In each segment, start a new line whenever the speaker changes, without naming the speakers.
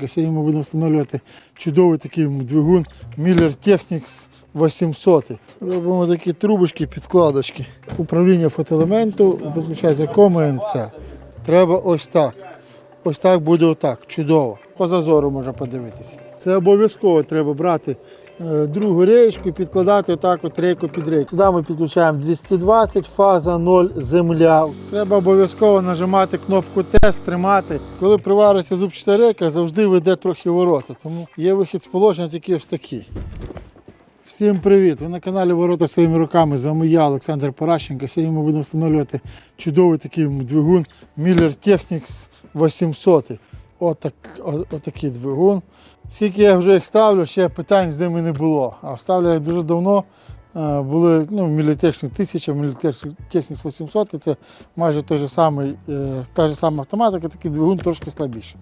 Сьогодні ми будемо встановлювати чудовий такий двигун Miller Technics 800. Робимо такі трубочки, підкладочки. Управління фотоелементу виключається НЦ Треба ось так. Ось так буде отак. Чудово. По зазору можна подивитися. Це обов'язково треба брати другу рейку підкладати отак от рейку під рейку. Сюди ми підключаємо 220, фаза 0, земля. Треба обов'язково нажимати кнопку тест, тримати. Коли привариться зубчата рейка, завжди веде трохи ворота. Тому є вихід з положення тільки ось такий. Всім привіт! Ви на каналі Ворота своїми руками. З вами я, Олександр Паращенко. Сьогодні ми будемо встановлювати чудовий такий двигун Miller Technics 800. Отак, отакий двигун. Скільки я вже їх ставлю, ще питань з ними не було. А ставлю я дуже давно. Е, Були ну, Technics 1000, Miller Technics 800. Це майже той же самий, е, та ж сама автоматика, такий двигун трошки слабіший.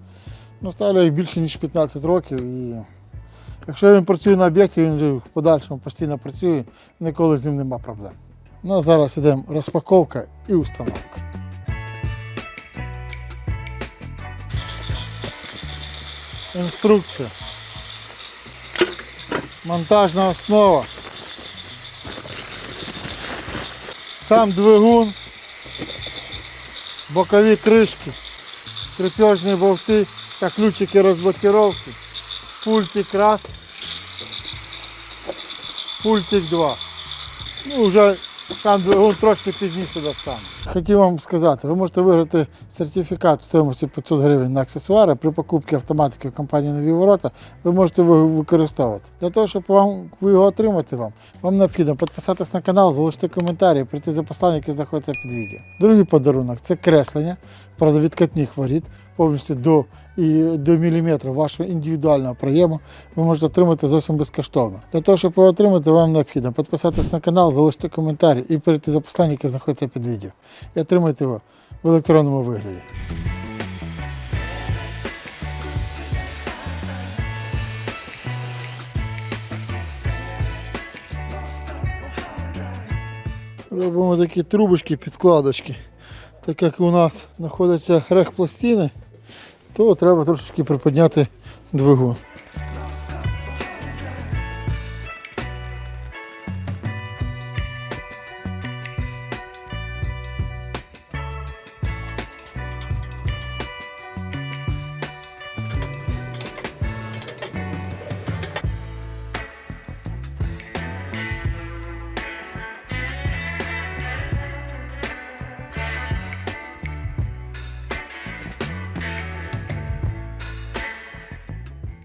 Ну, ставлю їх більше ніж 15 років. І Якщо він працює на об'єкті, він вже в подальшому постійно працює, ніколи з ним нема проблем. Ну, зараз йде розпаковка і установка. Інструкція. Монтажна основа. Сам двигун, бокові кришки, крепежні болти та ключики розблокировки пультик раз, пультик два. Ну, вже сам двигун трошки пізніше достану. Хотів вам сказати, ви можете виграти сертифікат стоїмості 500 гривень на аксесуари при покупці автоматики в компанії Нові ворота. Ви можете його використовувати. Для того, щоб вам ви його отримати, вам, вам необхідно підписатись на канал, залишити коментарі, прийти за посланням, яке знаходиться під відео. Другий подарунок це креслення, правда, відкатних воріт, повністю до, і, до міліметра вашого індивідуального проєму. Ви можете отримати зовсім безкоштовно. Для того, щоб його отримати, вам необхідно підписатись на канал, залишити коментарі і перейти за посланням, яке знаходиться під відео. І отримати його в електронному вигляді. Робимо такі трубочки, підкладочки. Так як у нас знаходяться рехпластини, то треба трошечки приподняти двигун.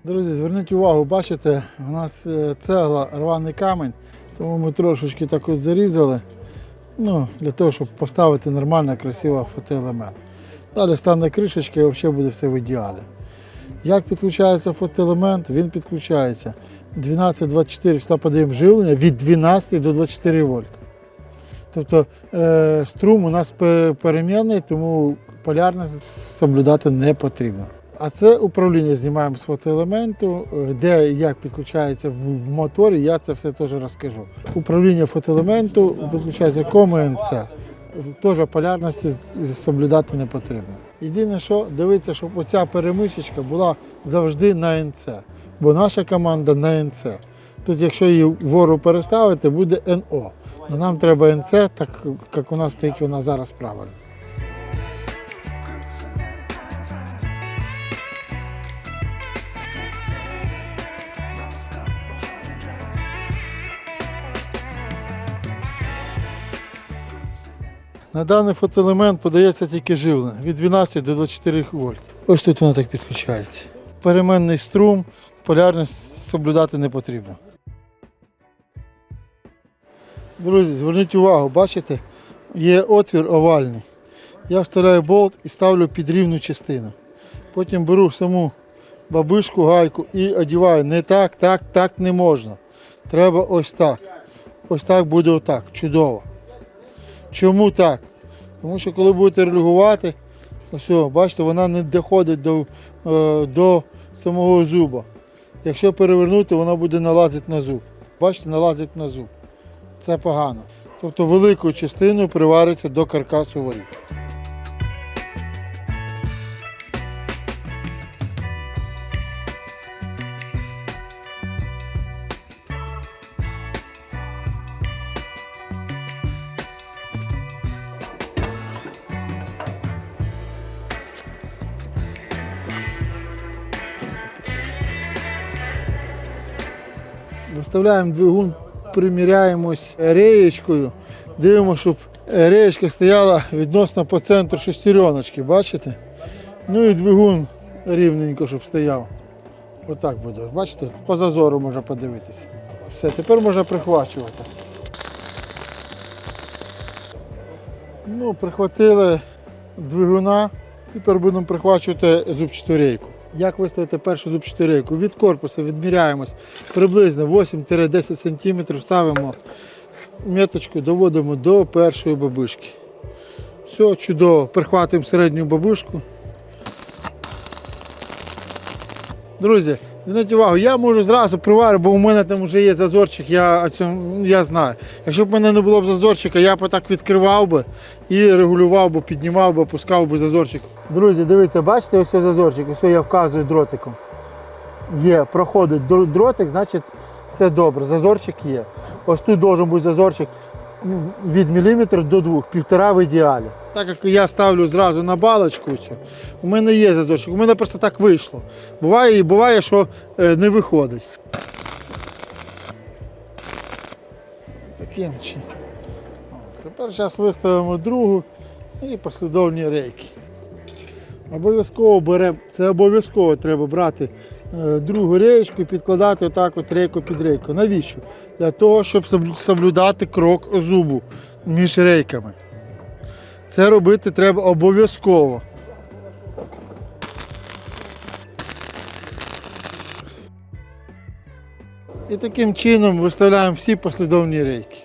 Друзі, зверніть увагу, бачите, у нас е, цегла рваний камінь, тому ми трошечки так ось зарізали ну, для того, щоб поставити нормально, красиво фотоелемент. Далі стане кришечка і взагалі буде все в ідеалі. Як підключається фотоелемент? Він підключається 12-24, сюди подаємо живлення від 12 до 24 вольт. Тобто е, струм у нас пе- перемінний, тому полярність соблюдати не потрібно. А це управління знімаємо з фотоелементу, е, де і як підключається в моторі, я це все теж розкажу. Управління фотоелементу підключається КМНЦ. Теж полярності соблюдати не потрібно. Єдине, що дивиться, щоб оця перемичечка була завжди на НЦ, бо наша команда на НЦ. Тут, якщо її вгору переставити, буде НО. Но нам треба НЦ, так як у нас стоїть вона зараз правильно. На даний фотоелемент подається тільки живлення від 12 до 24 вольт. Ось тут воно так підключається. Переменний струм, полярність соблюдати не потрібно. Друзі, зверніть увагу, бачите, є отвір овальний. Я вставляю болт і ставлю під рівну частину. Потім беру саму бабишку, гайку і одіваю. Не так, так, так не можна. Треба ось так. Ось так буде отак. Чудово. Чому так? Тому що коли будете релігувати, все, бачите, вона не доходить до, е, до самого зуба. Якщо перевернути, вона буде налазити на зуб. Бачите, налазить на зуб. Це погано. Тобто великою частиною привариться до каркасу воріт. Виставляємо двигун, приміряємось реєчкою. Дивимося, щоб реєчка стояла відносно по центру шестереночки, бачите? Ну і двигун рівненько, щоб стояв. Отак буде. Бачите, по зазору можна подивитися. Все, тепер можна прихвачувати. Ну, прихватили двигуна. Тепер будемо прихвачувати зубчату рейку. Як виставити першу зубчату рейку? Від корпусу відміряємось приблизно 8-10 см, ставимо меточку, доводимо до першої бабушки. Все, чудово. Прихватуємо середню бабушку. Друзі, зверніть увагу, я можу зразу приварити, бо у мене там вже є зазорчик, я, я знаю. Якщо б в мене не було б зазорчика, я б так відкривав би і регулював би, піднімав би, опускав би зазорчик. Друзі, дивіться, бачите, ось зазорчик, ось я вказую дротиком. Є, проходить дротик, значить все добре, зазорчик є. Ось тут має бути зазорчик від міліметра до двох, півтора в ідеалі. Так як я ставлю зразу на балочку, у мене є зазорчик, у мене просто так вийшло. Буває і буває, що е, не виходить. Таким чином. Тепер зараз виставимо другу і послідовні рейки. Обов'язково беремо, це обов'язково треба брати е, другу реєчку і підкладати отак от рейку під рейку. Навіщо? Для того, щоб соблюдати крок зубу між рейками. Це робити треба обов'язково. І таким чином виставляємо всі послідовні рейки.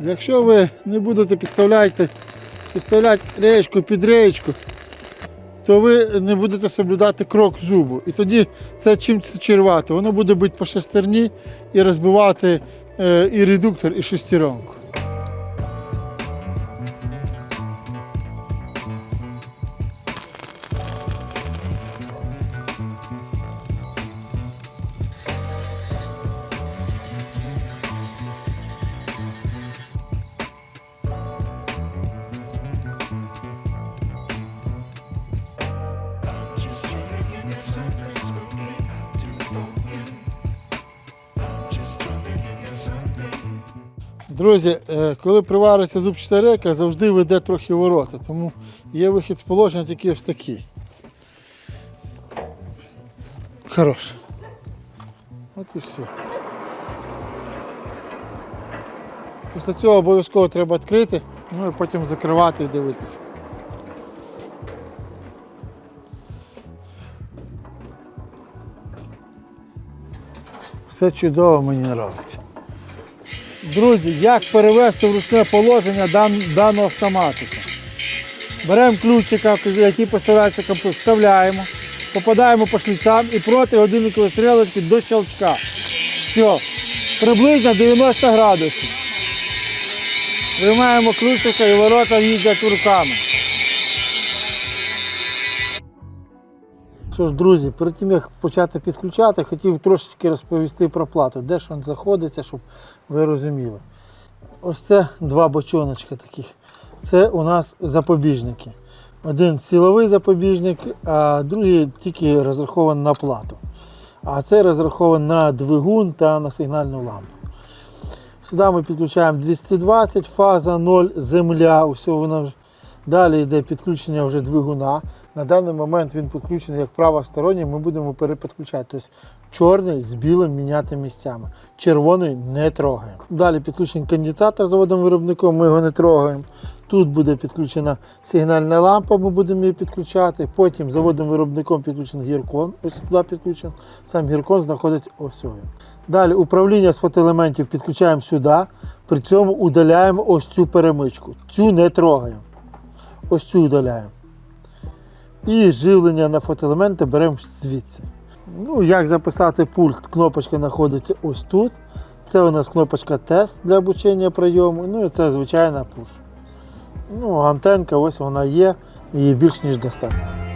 Якщо ви не будете підставляти, підставляти реєчку під реєчку, то ви не будете соблюдати крок зубу. І тоді це чим це червати? Воно буде бити по шестерні і розбивати е, і редуктор, і шестеренку. Друзі, е, коли привариться зубчата рейка, завжди веде трохи ворота, тому є вихід з положення тільки ось такий. Хорош. От і все. Після цього обов'язково треба відкрити, ну і потім закривати і дивитися. Все чудово, мені подобається. Друзі, як перевести в ручне положення дан, дану автоматику? Беремо ключика, який поставляється комплекс, вставляємо, попадаємо по шліцам і проти годинникової стрілочки до щелчка. Все, приблизно 90 градусів. Приймаємо ключика і ворота їздять руками. Що ж, друзі, перед тим як почати підключати, хотів трошечки розповісти про плату, де ж він знаходиться, щоб ви розуміли. Ось це два бочоночка таких. Це у нас запобіжники. Один силовий запобіжник, а другий тільки розрахований на плату. А це розрахований на двигун та на сигнальну лампу. Сюди ми підключаємо 220, фаза 0, земля. Усе вона Далі йде підключення вже двигуна. На даний момент він підключений як правосторонній, ми будемо перепідключати. Тобто чорний з білим міняти місцями. Червоний не трогаємо. Далі підключений конденсатор заводом виробником, ми його не трогаємо. Тут буде підключена сигнальна лампа, ми будемо її підключати. Потім заводом виробником підключений гіркон. Ось туди підключений. Сам гіркон знаходиться ось він. Далі управління з фотоелементів підключаємо сюди. При цьому удаляємо ось цю перемичку. Цю не трогаємо ось цю удаляємо. І живлення на фотоелементи беремо звідси. Ну, як записати пульт, кнопочка знаходиться ось тут. Це у нас кнопочка тест для обучення прийому. Ну і це звичайна пуш. Ну, антенка ось вона є, її більш ніж достатньо.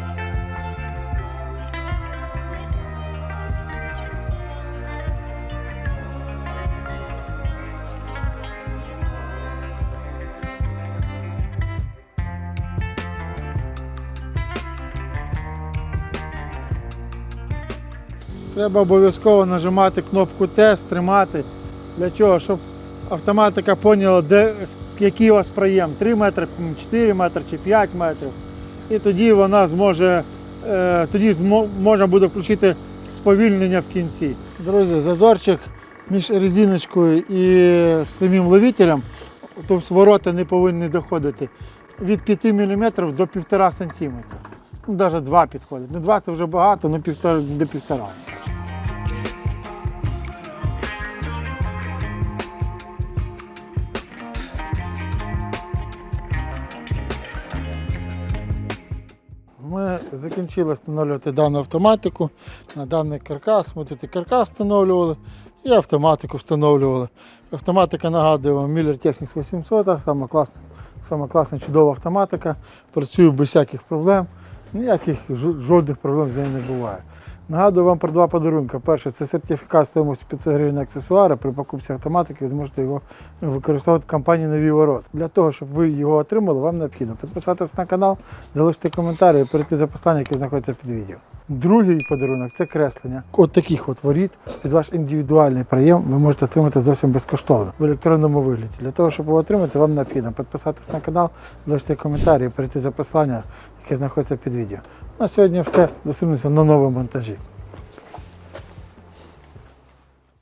Треба обов'язково нажимати кнопку тест, тримати. Для чого? Щоб автоматика поняла, де, який у вас проєм. 3 метри, 4 метри чи 5 метрів. І тоді вона зможе, е, тоді можна буде включити сповільнення в кінці. Друзі, зазорчик між резиночкою і самим ловителем, тобто ворота не повинні доходити від 5 мм до 1,5 см. Навіть 2 підходить. Ну, 2 це вже багато, ну півтора до півтора. Ми закінчили встановлювати дану автоматику на даний каркас. Ми тут і каркас встановлювали, і автоматику встановлювали. Автоматика нагадує вам Miller Technics 800, сама класна, сама класна чудова автоматика. Працює без всяких проблем. Ніяких жодних проблем з нею не буває. Нагадую вам про два подарунки. Перше, це сертифікат стоїмості 500 гривень аксесуара. При покупці автоматики ви зможете його використовувати в компанії Нові ворот. Для того, щоб ви його отримали, вам необхідно підписатися на канал, залишити коментарі і перейти за послання, яке знаходиться під відео. Другий подарунок це креслення. От таких от воріт під ваш індивідуальний прийом ви можете отримати зовсім безкоштовно в електронному вигляді. Для того, щоб його отримати, вам необхідно підписатися на канал, залишити коментарі перейти за послання, яке знаходиться під відео. На сьогодні все. Зустрінемося на новому монтажі.